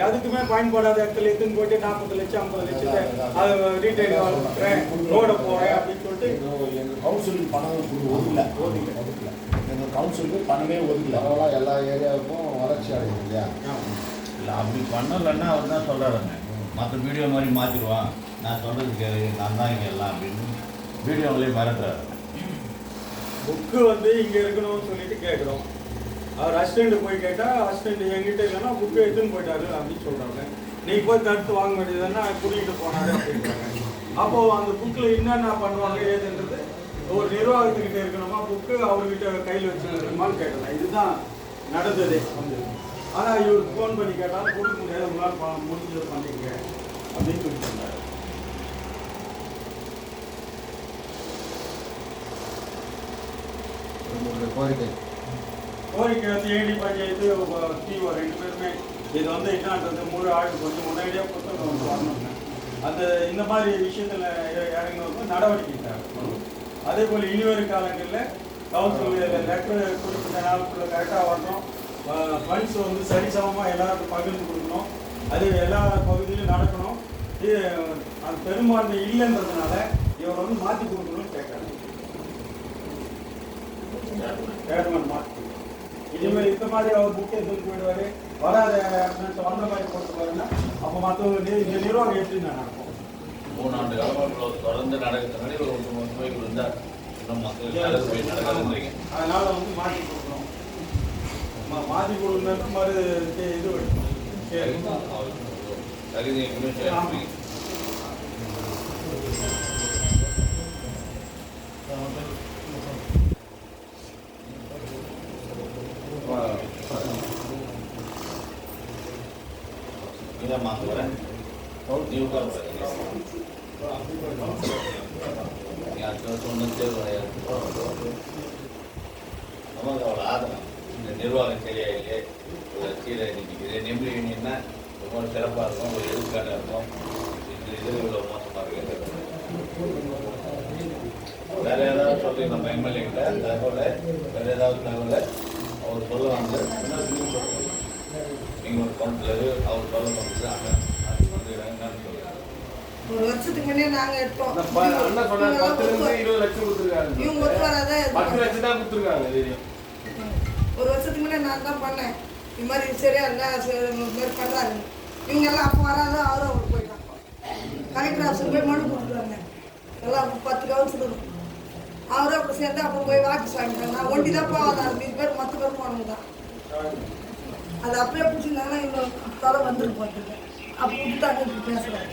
எதுக்குமே பயன்படாத இடத்துல எடுத்துன்னு போயிட்டு நாற்பது லட்சம் ஐம்பது லட்சத்தை அது ரீட்டைல் கொடுக்குறேன் ரோட போறேன் அப்படின்னு சொல்லிட்டு எங்க கவுன்சிலுக்கு பணம் கொடு- ஒதுக்கல. ஒதுக்கல. ஒதுக்கல. எங்க கவுன்சிலுக்கு பணமே ஒதுக்கல. பரவாயில்ல எல்லா ஏரியாவுக்கும் வளர்ச்சி அடையும் இல்லையா? இல்லை அப்படி பண்ணலைன்னா அவர் தான் சொல்கிறாருங்க மற்ற வீடியோ மாதிரி மாற்றிடுவான் நான் சொல்கிறது கேளு நான் தான் இங்கே எல்லாம் அப்படின்னு வீடியோவிலே மிரட்டுறாரு. புக்கு வந்து இங்க இருக்கணும்னு சொல்லிட்டு கேட்குறோம். அவர் அசிஸ்டண்ட் போய் கேட்டால் அசிஸ்டண்ட் என்கிட்ட இல்லைன்னா புக்கு எடுத்துன்னு போயிட்டாரு அப்படின்னு சொல்றாங்க. நீ போய் தடுத்து வாங்க வேண்டியதுன்னா கூட்டிகிட்டு போனாரு அப்படின்றாங்க. அப்போ அந்த புக்கில் என்னென்ன பண்ணுவாங்க ஏதுன்றது ஒரு நிர்வாகத்துக்கிட்ட இருக்கணுமா புக்கு அவர்கிட்ட கையில் வச்சுருக்கணுமான்னு கேட்டலாம் இதுதான் நடந்ததே வந்து. ஆனால் இவர் ஃபோன் பண்ணி கேட்டாலும் கொடுக்க முடியாது உங்களால் ப- முடிஞ்சதை பண்ணிக்க அப்படின்னு சொல்லி சொன்னார் உங்களுடைய கோரிக்கை. கோரிக்கை வந்து ஏடி பஞ்சாயத்து டிஓ ரெண்டு பேருமே இது வந்து என்னன்றது முழு ஆய்வு கொஞ்சம் முன்னாடியே புத்தகம் வந்து வரணுங்க. அந்த இந்த மாதிரி விஷயத்தில் இறங்கினவங்க நடவடிக்கை தேவை அதே போல் இனிவரும் காலங்களில் கவுன்சில் லெட்டர் குறிப்பிட்ட நாளுக்குள்ள கரெக்டாக வரணும். ஃபண்ட்ஸ் வந்து சரிசமமாக எல்லாருக்கும் பகிர்ந்து கொடுக்கணும். அது எல்லா பகுதியிலும் நடக்கணும். இது அந்த பெரும்பான்மை இல்லைன்றதுனால இவரை வந்து மாற்றி கொடுக்கணும்னு கேட்குறாங்க சேர்மன் மாற்றி இனிமேல் இந்த மாதிரி அவர் புக் எடுத்துட்டு போயிடுவாரு. வராத absence வந்த மாதிரி போட்டு பாருன்னா அப்போ மற்றவங்க இந்த நிர்வாகம் எப்படி நான் நடக்கும்? மூணு ஆண்டு காலமாக தொடர்ந்து ஒன்று நோய்கள் இருந்தால் இன்னும் மக்களுக்கு நடக்காதுன்றீங்க அதனால வந்து மாற்றி கொடுக்கணும். மா- மாற்றி கொடுக்கணும் மாதிரி இது- வைக்கணும் சரி. தகுதி இன்னும் சேர்ப்பீங்க இதான் மாங்க வரேன் நமக்கு அவ்வளோ இந்த நிர்வாகம் சரியா இல்லை ஒரு சீரை நிற்கிது நெம்பி யூனியன்னா ரொம்ப சிறப்பாக இருக்கும் ஒரு எடுத்துக்காட்டாக இருக்கும் இந்த இது இவ்வளோ மோசமாக இருக்கு வேறு ஏதாவது சொல்லி நம்ம எம்எல்ஏ கிட்ட தகவலை வேறு ஏதாவது தகவலை? அவர் சொல்லுவாங்க நீங்கள் ஒரு கவுன்சிலரு அவர் சொல்ல வந்து அண்ணன் அது வந்து என்னன்னு சொல்லுங்க. ஒரு வருஷத்துக்கு முன்னே நாங்க எடுத்தோம் அண்ணன் சொன்னார்? பத்துல இருந்து இருபது லட்சம் கொடுத்துருக்காரு இவங்க ஒத்து வராத பத்து லட்சம் தான் கொடுத்துருக்காங்க இது ஒரு வருஷத்துக்கு முன்னே நான் தான் பண்ணேன். இது மாதிரி சரியா இல்லை சரி, இந்த மாதிரி பண்ணுறாங்க இவங்க எல்லாம் அப்போ வராத அவரும் அவர் போயிட்டாங்க. கலெக்டர் ஆஃபீஸர் போய் மனு கொடுத்துருவாங்க. எல்லாம் பத்து கவுன்சிலர். அவரும் அப்படி சேர்ந்து அப்புறம் போய் வாக்கு வாங்கிட்டாங்க நான் ஒண்டி தான் போகாத மீது பேர் அவங்க அது அப்படியே பிடிச்சிருந்தாங்கன்னா இவ்வளோ தலை வந்துட்டு போயிட்டு அப்போ விட்டுட்டாங்க பேசுகிறாங்க